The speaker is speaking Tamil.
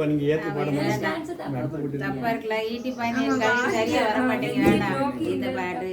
பாட்டை இப்ப நீங்க ஏத்து பாட தப்பா இருக்குல்ல ஈட்டி சரியா வர இந்த பாட்டு.